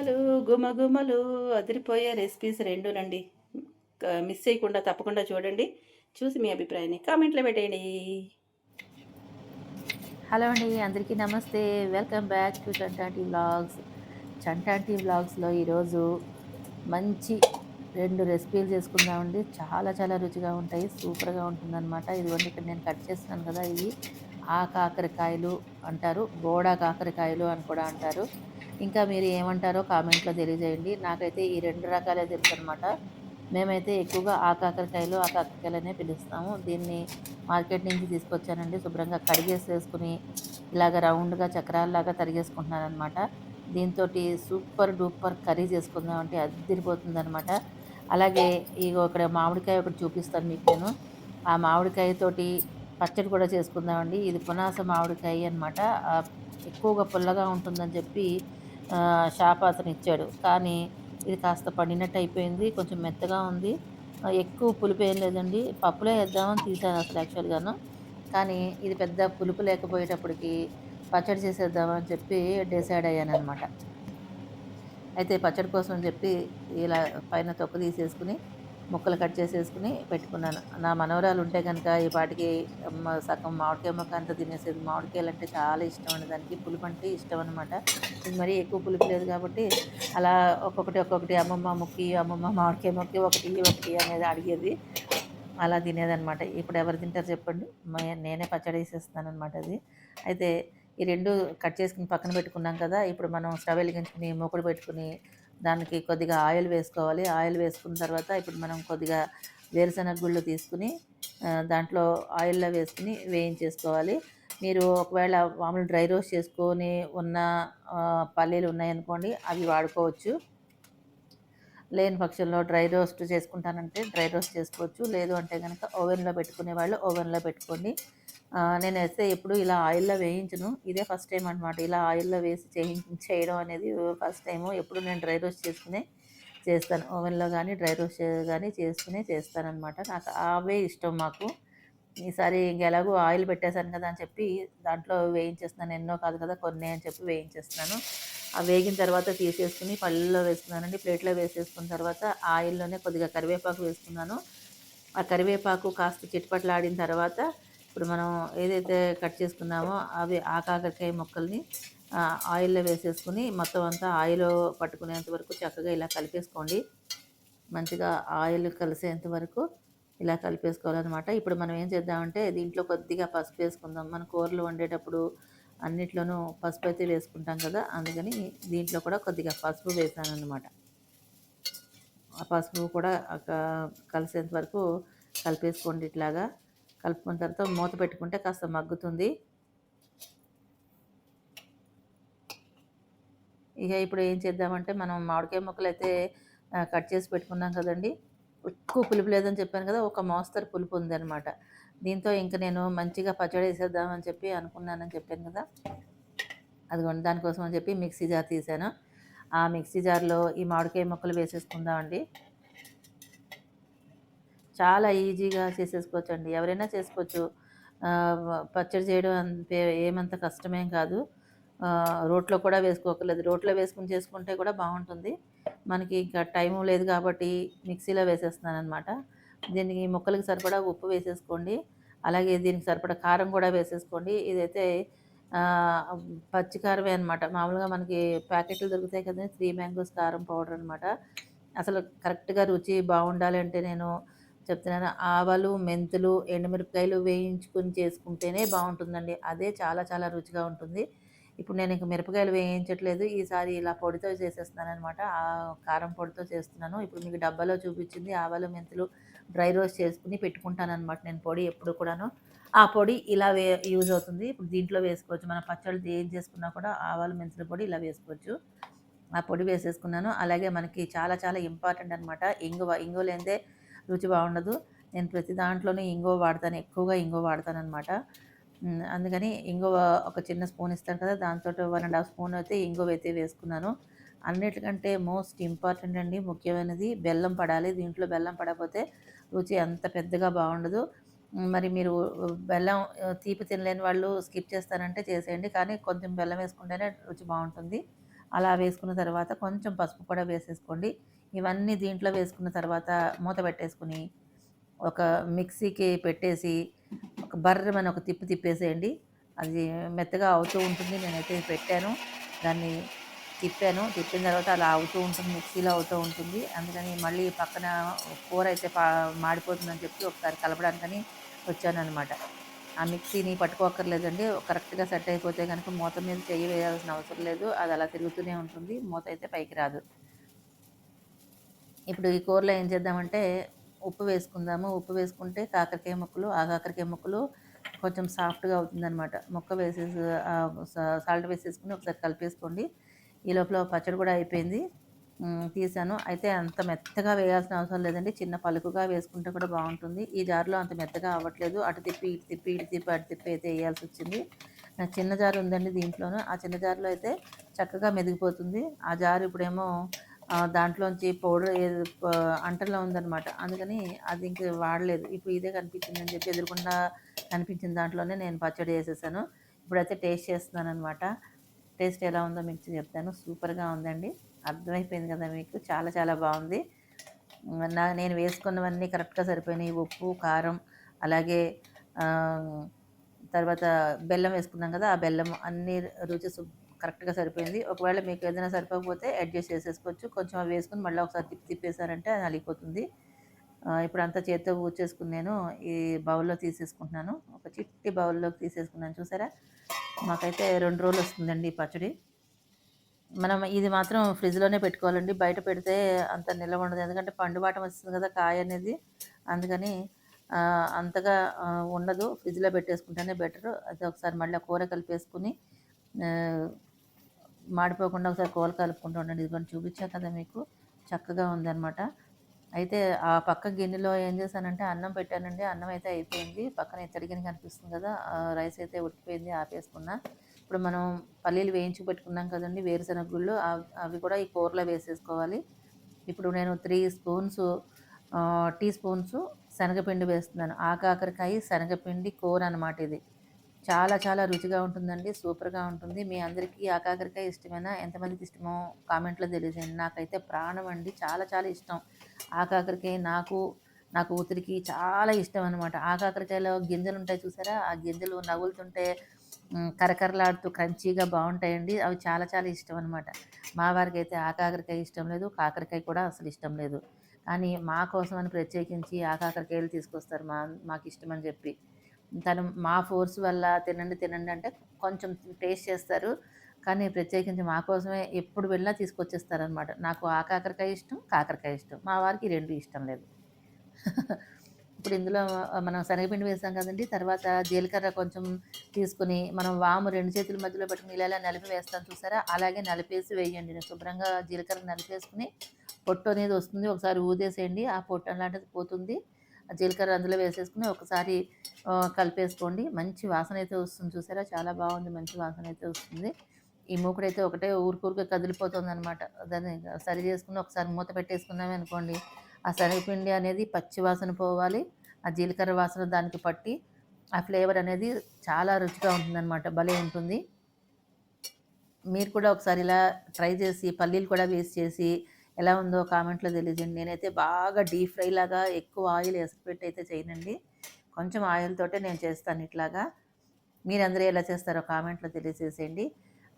గుమగుమలు గుమగుమలు. అదిరిపోయే రెసిపీస్ రెండునండి. క- మిస్ చేయకుండా తప్పకుండా చూడండి. చూసి మీ అభిప్రాయాన్ని కామెంట్లో పెట్టేయండి హలో అండి అందరికీ నమస్తే. Welcome back to Chantanti vlogs. Chantanti వ్లాగ్స్లో ఈరోజు మంచి రెండు రెసిపీలు చేసుకుందామండి. చాలా చాలా రుచిగా ఉంటాయి. సూపర్గా ఉంటుందన్నమాట. ఇదిగోండి ఇక్కడ నేను కట్ చేస్తున్నాను కదా ఇవి. ఆ కాకరకాయలు అంటారు. బోడా కాకరకాయలు అని కూడా అంటారు. ఇంకా మీరు ఏమంటారో కామెంట్లో తెలియజేయండి. నాకైతే ఈ రెండు రకాలే తెలుసు అనమాట మేమైతే ఎక్కువగా ఆ కాకరకాయలు ఆ కాకరకాయలనే పిలుస్తాము. దీన్ని మార్కెట్ నుంచి తీసుకొచ్చానండి. శుభ్రంగా కడిగేసి వేసుకుని ఇలాగ రౌండ్గా చక్రాల్లాగా తరిగేసుకుంటున్నాను అనమాట దీంతో సూపర్ డూపర్ కర్రీ చేసుకుందామంటే అది అదిరిపోతుంది అనమాట అలాగే ఇగో ఇక్కడ మామిడికాయ ఒకటి చూపిస్తాను మీకు నేను. ఆ మామిడికాయతోటి పచ్చడి కూడా చేసుకుందామండి. ఇది పునాస మామిడికాయ అనమాట ఎక్కువగా పుల్లగా ఉంటుందని చెప్పి షాప్ అతను ఇచ్చాడు. కానీ ఇది కాస్త పండినట్టు అయిపోయింది. కొంచెం మెత్తగా ఉంది. ఎక్కువ పులుపు ఏం లేదండి. పప్పులో వేద్దామని తీసాను అసలు యాక్చువల్గాను. కానీ ఇది పెద్ద పులుపు లేకపోయేటప్పటికి పచ్చడి చేసేద్దామని చెప్పి డిసైడ్ అయ్యాను అనమాట అయితే పచ్చడి కోసం అని చెప్పి ఇలా పైన తొక్క తీసేసుకుని ముక్కలు కట్ చేసేసుకుని పెట్టుకున్నాను. నా మనవరాలు ఉంటే కనుక ఈ పాటికి సగం మామిడికాయ మొక్క అంతా తినేసేది. మామిడికాయలు అంటే చాలా ఇష్టం అండి. దానికి పులుపు అంటే ఇష్టం అనమాట ఇది మరీ ఎక్కువ పులుపు లేదు కాబట్టి అలా ఒక్కొక్కటి ఒక్కొక్కటి అమ్మమ్మ ముక్కి అమ్మమ్మ మామిడికాయ ముక్కి ఒకటి ఒకటి అనేది అడిగేది. అలా తినేదనమాట ఇప్పుడు ఎవరు తింటారు చెప్పండి. మే- నేనే పచ్చడి వేసేస్తున్నాను అనమాట అది. అయితే ఈ రెండు కట్ చేసుకుని పక్కన పెట్టుకున్నాం కదా. ఇప్పుడు మనం స్టవ్ వెలిగించుకుని మూకుడు పెట్టుకుని దానికి కొద్దిగా ఆయిల్ వేసుకోవాలి. ఆయిల్ వేసుకున్న తర్వాత ఇప్పుడు మనం కొద్దిగా వేరుశనగ గుళ్ళు తీసుకుని దాంట్లో ఆయిల్లో వేసుకుని వేయించేసుకోవాలి. మీరు ఒకవేళ మామూలు డ్రై రోస్ట్ చేసుకొని ఉన్న పల్లీలు ఉన్నాయనుకోండి అవి వాడుకోవచ్చు. లేని పక్షంలో డ్రై రోస్ట్ చేసుకుంటానంటే డ్రై రోస్ట్ చేసుకోవచ్చు. లేదు అంటే కనుక ఓవెన్లో పెట్టుకునే వాళ్ళు ఓవెన్లో పెట్టుకోండి. నేను వేస్తే ఎప్పుడు ఇలా ఆయిల్లో వేయించను. ఇదే ఫస్ట్ టైం అనమాట ఇలా ఆయిల్లో వేసి చేయి చేయడం అనేది ఫస్ట్ టైము ఎప్పుడు నేను డ్రై రోస్ట్ చేసుకునే చేస్తాను. ఓవెన్లో కానీ డ్రై రోస్ట్ కానీ చేసుకునే చేస్తానమాట నాకు అవే ఇష్టం మాకు. ఈసారి ఇంక ఎలాగో ఆయిల్ పెట్టేశాను కదా అని చెప్పి దాంట్లో వేయించేస్తున్నాను. ఎన్నో కాదు కదా కొన్ని అని చెప్పి వేయించేస్తున్నాను. ఆ వేగిన తర్వాత తీసేసుకుని పళ్ళలో వేసుకున్నానండి. ప్లేట్లో వేసేసుకున్న తర్వాత ఆయిల్లోనే కొద్దిగా కరివేపాకు వేసుకున్నాను. ఆ కరివేపాకు కాస్త చిట్పట్లాడిన తర్వాత ఇప్పుడు మనం ఏదైతే కట్ చేసుకున్నామో అవి ఆ కాకరకాయ ముక్కల్ని ఆయిల్లో వేసేసుకుని మొత్తం అంతా ఆయిల్ పట్టుకునేంత వరకు చక్కగా ఇలా కలిపేసుకోండి. మంచిగా ఆయిల్ కలిసేంత వరకు ఇలా కలిపేసుకోవాలన్నమాట. ఇప్పుడు మనం ఏం చేద్దామంటే దీంట్లో కొద్దిగా పసుపు వేసుకుందాం. మన కూరలు వండేటప్పుడు అన్నిట్లోనూ పసుపు అయితే వేసుకుంటాం కదా అందుకని దీంట్లో కూడా కొద్దిగా పసుపు వేసాను అనమాట ఆ పసుపు కూడా కలిసేంత వరకు కలిపేసుకోండి ఇట్లాగా. కలుపుకున్న తర్వాత మూత పెట్టుకుంటే కాస్త మగ్గుతుంది. ఇక ఇప్పుడు ఏం చేద్దామంటే మనం మామిడికాయ ముక్కలు అయితే కట్ చేసి పెట్టుకున్నాం కదండి. ఎక్కువ పులుపు లేదని చెప్పాను కదా ఒక మోస్తరు పులుపు ఉందన్నమాట. దీంతో ఇంకా నేను మంచిగా పచ్చడి వేసేద్దామని చెప్పి అనుకున్నానని చెప్పాను కదా. అదిగోండి దానికోసం అని చెప్పి మిక్సీ జార్ తీసాను. ఆ మిక్సీ జార్లో ఈ మామిడికాయ ముక్కలు వేసేసుకుందామండి. చాలా ఈజీగా చేసేసుకోవచ్చు అండి ఎవరైనా చేసుకోవచ్చు. పచ్చడి చేయడం అంతే ఏమంత కష్టమేం కాదు. రోట్లో కూడా వేసుకోకర్లేదు. రోట్లో వేసుకుని చేసుకుంటే కూడా బాగుంటుంది. మనకి ఇంకా టైం లేదు కాబట్టి మిక్సీలో వేసేస్తున్నాను అనమాట దీనికి ముక్కలకి సరిపడా ఉప్పు వేసేసుకోండి. అలాగే దీనికి సరిపడా కారం కూడా వేసేసుకోండి. ఇదైతే పచ్చికారమే పచ్చి కారమే అనమాట మామూలుగా మనకి ప్యాకెట్లు దొరుకుతాయి కదా త్రీ మ్యాంగోస్ కారం పౌడర్ అనమాట అసలు కరెక్ట్గా రుచి బాగుండాలంటే నేను చెప్తున్నాను. ఆవాలు మెంతులు ఎండుమిరపకాయలు వేయించుకుని చేసుకుంటేనే బాగుంటుందండి. అదే చాలా చాలా రుచిగా ఉంటుంది. ఇప్పుడు నేను ఇంక మిరపకాయలు వేయించట్లేదు. ఈసారి ఇలా పొడితో చేసేస్తున్నాను అనమాట ఆ కారం పొడితో చేస్తున్నాను. ఇప్పుడు మీకు డబ్బాలో చూపించింది ఆవాలు మెంతులు డ్రై రోస్ట్ చేసుకుని పెట్టుకుంటాను అనమాట నేను పొడి ఎప్పుడు కూడాను. ఆ పొడి ఇలా వే యూజ్ అవుతుంది. ఇప్పుడు దీంట్లో వేసుకోవచ్చు. మన పచ్చళ్ళు ఏం చేసుకున్నా కూడా ఆవాలు మెంతుల పొడి ఇలా వేసుకోవచ్చు. ఆ పొడి వేసేసుకున్నాను. అలాగే మనకి చాలా చాలా ఇంపార్టెంట్ అనమాట ఇంగువ ఇంగువ లేనిదే రుచి బాగుండదు. నేను ప్రతి దాంట్లోనే ఇంగువ వాడతాను ఎక్కువగా ఇంగువ వాడతాను అనమాట అందుకని ఇంగువ ఒక చిన్న స్పూన్ ఇస్తాను కదా దాంతో వన్ అండ్ హాఫ్ స్పూన్ అయితే ఇంగువ అయితే వేసుకున్నాను. అన్నిటికంటే మోస్ట్ ఇంపార్టెంట్ అండి ముఖ్యమైనది బెల్లం పడాలి. దీంట్లో బెల్లం పడకపోతే రుచి అంత పెద్దగా బాగుండదు. మరి మీరు బెల్లం తీపి తినలేని వాళ్ళు స్కిప్ చేస్తారంటే చేసేయండి కానీ కొంచెం బెల్లం వేసుకుంటేనే రుచి బాగుంటుంది. అలా వేసుకున్న తర్వాత కొంచెం పసుపు కూడా వేసేసుకోండి. ఇవన్నీ దీంట్లో వేసుకున్న తర్వాత మూత పెట్టేసుకుని ఒక మిక్సీకి పెట్టేసి ఒక బర్రమని ఒక తిప్పి తిప్పేసేయండి. అది మెత్తగా అవుతూ ఉంటుంది. నేనైతే పెట్టాను. దాన్ని తిప్పాను. తిప్పిన తర్వాత అలా అవుతూ ఉంటుంది. మిక్సీలో అవుతూ ఉంటుంది. అందుకని మళ్ళీ పక్కన కూర అయితే పా మాడిపోతుందని చెప్పి ఒకసారి కలపడానికని వచ్చానమాట ఆ మిక్సీని పట్టుకోక్కర్లేదండి. కరెక్ట్గా సెట్ అయిపోతే కనుక మూత మీద చెయ్యి వేయాల్సిన అవసరం లేదు. అది అలా తిరుగుతూనే ఉంటుంది. మూత అయితే పైకి రాదు. ఇప్పుడు ఈ కూరలో ఏం చేద్దామంటే ఉప్పు వేసుకుందాము. ఉప్పు వేసుకుంటే కాకరకాయ ముక్కలు ఆ కాకరకాయ ముక్కలు కొంచెం సాఫ్ట్గా అవుతుందన్నమాట. ముక్క వేసేసి సాల్ట్ వేసేసుకుని ఒకసారి కలిపేసుకోండి. ఈ లోపల పచ్చడి కూడా అయిపోయింది. తీసాను. అయితే అంత మెత్తగా వేయాల్సిన అవసరం లేదండి. చిన్న పలుకుగా వేసుకుంటే కూడా బాగుంటుంది. ఈ జారులో అంత మెత్తగా అవ్వట్లేదు. అటు తిప్పి ఇటు తిప్పి ఇటు తిప్పి అటు తిప్పి అయితే వేయాల్సి వచ్చింది. చిన్న జారు ఉందండి దీంట్లోనూ. ఆ చిన్న జారులో అయితే చక్కగా మెదిగిపోతుంది. ఆ జారు ఇప్పుడేమో దాంట్లోంచి పౌడర్ అంటల్లో ఉందనమాట అందుకని అది ఇంక వాడలేదు. ఇప్పుడు ఇదే కనిపించింది అని చెప్పి ఎదురుకుండా కనిపించిన దాంట్లోనే నేను పచ్చడి వేసేసాను. ఇప్పుడైతే టేస్ట్ చేస్తున్నాను అనమాట టేస్ట్ ఎలా ఉందో మీకు చెప్తాను. సూపర్గా ఉందండి. అర్థమైపోయింది కదా మీకు. చాలా చాలా బాగుంది. నా నేను వేసుకున్నవన్నీ కరెక్ట్గా సరిపోయినాయి. ఉప్పు కారం అలాగే తర్వాత బెల్లం వేసుకున్నాం కదా ఆ బెల్లం అన్ని రుచి సు- కరెక్ట్గా సరిపోయింది. ఒకవేళ మీకు ఏదైనా సరిపోకపోతే అడ్జస్ట్ చేసేసుకోవచ్చు. కొంచెం అవి వేసుకుని మళ్ళీ ఒకసారి తిప్పి తిప్పేశారంటే అది అలిగిపోతుంది. ఇప్పుడు అంతా చేత్తో ఊచేసుకుని నేను ఈ బౌల్లో తీసేసుకుంటున్నాను. ఒక చిట్టి బౌల్లోకి తీసేసుకున్నాను. చూసారా? మాకైతే రెండు రోజులు వస్తుందండి ఈ పచ్చడి. మనం ఇది మాత్రం ఫ్రిడ్జ్లోనే పెట్టుకోవాలండి. బయట పెడితే అంత నిల్వ ఉండదు. ఎందుకంటే పండుబాటం వస్తుంది కదా కాయ అనేది. అందుకని అంతగా ఉండదు. ఫ్రిడ్జ్లో పెట్టేసుకుంటేనే బెటర్. అది ఒకసారి మళ్ళీ కూర కలిపేసుకుని మాడిపోకుండా ఒకసారి కోలు కలుపుకుంటూ ఉండండి. ఇది కొంచెం చూపించా కదా మీకు. చక్కగా ఉందన్నమాట. అయితే ఆ పక్క గిన్నెలో ఏం చేశానంటే అన్నం పెట్టానండి. అన్నం అయితే అయిపోయింది. పక్కన ఇత్తడి గిన్నె కనిపిస్తుంది కదా ఆ రైస్ అయితే ఉడికిపోయింది ఆపేసుకున్నా. ఇప్పుడు మనం పల్లీలు వేయించి పెట్టుకున్నాం కదండి వేరుశనగ గుళ్ళు. అవి కూడా ఈ కూరలో వేసేసుకోవాలి. ఇప్పుడు నేను త్రీ స్పూన్స్ టీ స్పూన్స్ శనగపిండి వేస్తున్నాను. ఆకాకరకాయ శనగపిండి కూర అనమాట ఇది. చాలా చాలా రుచిగా ఉంటుందండి. సూపర్గా ఉంటుంది. మీ అందరికీ ఆ కాకరకాయ ఇష్టమేనా ఎంతమందికి ఇష్టమో కామెంట్లో తెలియజేయండి. నాకైతే ప్రాణం అండి. చాలా చాలా ఇష్టం. ఆ కాకరకాయ నాకు నా కూతురికి చాలా ఇష్టం అనమాట ఆ కాకరకాయలో గింజలు ఉంటాయి చూసారా? ఆ గింజలు నవ్వులుతుంటే కరకరలాడుతూ క్రంచీగా బాగుంటాయండి. అవి చాలా చాలా ఇష్టం అనమాట మా వారికి అయితే ఆ కాకరకాయ ఇష్టం లేదు. కాకరకాయ కూడా అసలు ఇష్టం లేదు. కానీ మా కోసం అని ప్రత్యేకించి ఆ కాకరకాయలు తీసుకొస్తారు మా మాకు ఇష్టం అని చెప్పి. తను మా ఫోర్స్ వల్ల తినండి తినండి అంటే కొంచెం టేస్ట్ చేస్తారు. కానీ ప్రత్యేకించి మా కోసమే ఎప్పుడు వెళ్ళినా తీసుకొచ్చేస్తారనమాట నాకు ఆ కాకరకాయ ఇష్టం కాకరకాయ ఇష్టం. మా వారికి రెండు ఇష్టం లేదు. ఇప్పుడు ఇందులో మనం శనగపిండి వేసాం కదండి తర్వాత జీలకర్ర కొంచెం తీసుకుని మనం వాము రెండు చేతుల మధ్యలో పెట్టుకుని ఇలా నలిపి వేస్తాం చూసారా? అలాగే నలిపేసి వేయండి. నేను శుభ్రంగా జీలకర్ర నలిపేసుకుని పొట్టు అనేది వస్తుంది ఒకసారి ఊదేసేయండి. ఆ పొట్టు అలాంటిది పోతుంది. ఆ జీలకర్ర అందులో వేసేసుకుని ఒకసారి కలిపేసుకోండి. మంచి వాసన అయితే వస్తుంది చూసారా? చాలా బాగుంది. మంచి వాసన అయితే వస్తుంది. ఈ మూకుడైతే ఒకటే ఊరికూరికే కదిలిపోతుంది అనమాట దాన్ని సరి చేసుకుని ఒకసారి మూత పెట్టేసుకున్నాం అనుకోండి. ఆ శనగపిండి అనేది పచ్చి వాసన పోవాలి. ఆ జీలకర్ర వాసన దానికి పట్టి ఆ ఫ్లేవర్ అనేది చాలా రుచిగా ఉంటుందన్నమాట. భలే ఉంటుంది. మీరు కూడా ఒకసారి ఇలా ట్రై చేసి పల్లీలు కూడా వేస్ట్ చేసి ఎలా ఉందో కామెంట్లో తెలియజేయండి. నేనైతే బాగా డీప్ ఫ్రై లాగా ఎక్కువ ఆయిల్ పెట్టి అయితే చేయనండి. కొంచెం ఆయిల్ తోటే నేను చేస్తాను ఇట్లాగా. మీరందరూ ఎలా చేస్తారో కామెంట్లో తెలియజేసేయండి.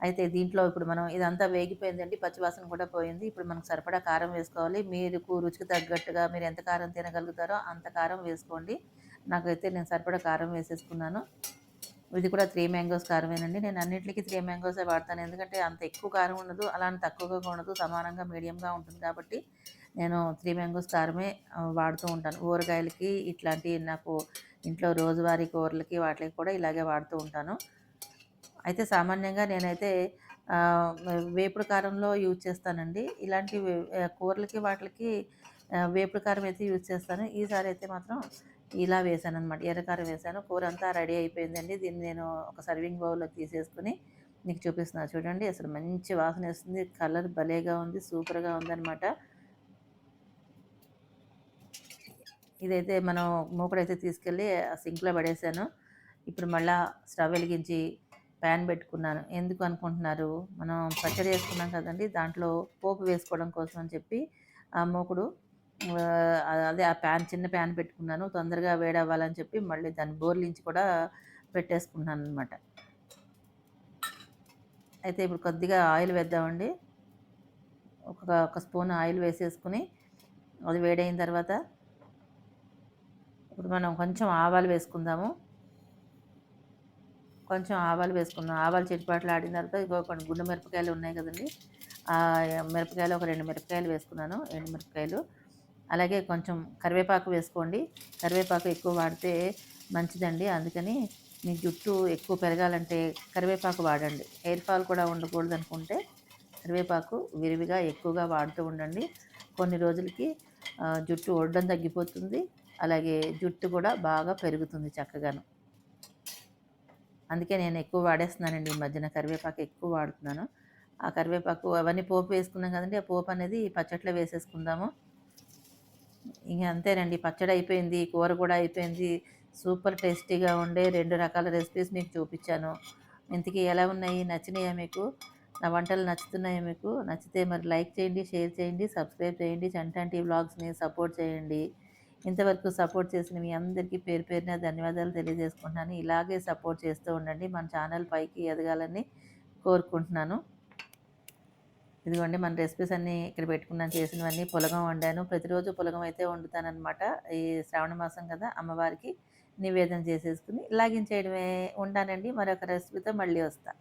అయితే దీంట్లో ఇప్పుడు మనం ఇదంతా వేగిపోయిందండి పచ్చివాసన కూడా పోయింది. ఇప్పుడు మనకు సరిపడా కారం వేసుకోవాలి. మీకు రుచికి తగ్గట్టుగా మీరు ఎంత కారం తినగలుగుతారో అంత కారం వేసుకోండి. నాకైతే నేను సరిపడా కారం వేసేసుకున్నాను. ఇది కూడా త్రీ మ్యాంగోస్ కారమేనండి. నేను అన్నింటికి త్రీ మ్యాంగోసే వాడతాను. ఎందుకంటే అంత ఎక్కువ కారం ఉండదు అలా తక్కువగా ఉండదు సమానంగా మీడియంగా ఉంటుంది కాబట్టి నేను త్రీ మ్యాంగోస్ కారమే వాడుతూ ఉంటాను. ఊరగాయలకి ఇట్లాంటి నాకు ఇంట్లో రోజువారీ కూరలకి వాటికి కూడా ఇలాగే వాడుతూ ఉంటాను. అయితే సామాన్యంగా నేనైతే వేపుడు కారంలో యూజ్ చేస్తానండి. ఇలాంటి వే- కూరలకి వాటికి వేపుడు కారం అయితే యూజ్ చేస్తాను. ఈసారి అయితే మాత్రం ఇలా వేసాను అనమాట ఎర్రకారం వేసాను. కూర అంతా రెడీ అయిపోయిందండి. దీన్ని నేను ఒక సర్వింగ్ బౌల్లోకి తీసేసుకుని మీకు చూపిస్తున్నా. చూడండి అసలు మంచి వాసన వస్తుంది. కలర్ భలేగా ఉంది సూపర్గా ఉందన్నమాట. ఇదైతే మనం మూకుడైతే తీసుకెళ్ళి ఆ సింక్లో పడేసాను. ఇప్పుడు మళ్ళా స్టవ్ వెలిగించి ప్యాన్ పెట్టుకున్నాను. ఎందుకు అనుకుంటున్నారు? మనం పచ్చడి వేసుకున్నాం కదండి దాంట్లో పోపు వేసుకోవడం కోసం అని చెప్పి ఆ మూకుడు అదే ఆ ప్యాన్ చిన్న ప్యాన్ పెట్టుకున్నాను. తొందరగా వేడవ్వాలని చెప్పి మళ్ళీ దాన్ని బోర్లించి కూడా పెట్టేసుకున్నాను అనమాట అయితే ఇప్పుడు కొద్దిగా ఆయిల్ వేద్దామండి. ఒక ఒక స్పూన్ ఆయిల్ వేసేసుకుని అది వేడైన తర్వాత ఇప్పుడు మనం కొంచెం ఆవాలు వేసుకుందాము. కొంచెం ఆవాలు వేసుకుందాం. ఆవాలు చిటిపాట్లు ఆడిన తర్వాత ఇగో కొన్ని గుండు మిరపకాయలు ఉన్నాయి కదండి. ఆ మిరపకాయలు ఒక రెండు మిరపకాయలు వేసుకున్నాను. ఎండు మిరపకాయలు అలాగే కొంచెం కరివేపాకు వేసుకోండి. కరివేపాకు ఎక్కువ వాడితే మంచిదండి. అందుకని మీ జుట్టు ఎక్కువ పెరగాలంటే కరివేపాకు వాడండి. హెయిర్ ఫాల్ కూడా ఉండకూడదు అనుకుంటే కరివేపాకు విరివిగా ఎక్కువగా వాడుతూ ఉండండి. కొన్ని రోజులకి జుట్టు ఒడ్డం తగ్గిపోతుంది. అలాగే జుట్టు కూడా బాగా పెరుగుతుంది చక్కగాను. అందుకే నేను ఎక్కువ వాడేస్తున్నానండి. ఈ మధ్యన కరివేపాకు ఎక్కువ వాడుతున్నాను. ఆ కరివేపాకు అవన్నీ పోపు వేసుకున్నాం కదండి. ఆ పోపు అనేది పచ్చట్లో వేసేసుకుందాము. ఇంక అంతేనండి పచ్చడి అయిపోయింది కూర కూడా అయిపోయింది. సూపర్ టేస్టీగా ఉండే రెండు రకాల రెసిపీస్ మీకు చూపించాను. ఇంతకీ ఎలా ఉన్నాయి? నచ్చినాయా మీకు? నా వంటలు నచ్చుతున్నాయా మీకు? నచ్చితే మరి లైక్ చేయండి షేర్ చేయండి సబ్స్క్రైబ్ చేయండి. చంటాంటి వ్లాగ్స్ని సపోర్ట్ చేయండి. ఇంతవరకు సపోర్ట్ చేసిన మీ అందరికీ పేరు పేరున ధన్యవాదాలు తెలియజేసుకుంటున్నాను. ఇలాగే సపోర్ట్ చేస్తూ ఉండండి. మన ఛానల్ పైకి ఎదగాలని కోరుకుంటున్నాను. ఇదిగోండి మన రెసిపీస్ అన్నీ ఇక్కడ పెట్టుకున్నాను చేసినవన్నీ పులగం వండాను. ప్రతిరోజు పులగం అయితే వండుతానమాట ఈ శ్రావణ మాసం కదా అమ్మవారికి నివేదన చేసేసుకుని లాగిన్ చేయడమే ఉంటానండి మరొక రెసిపీతో మళ్ళీ వస్తాను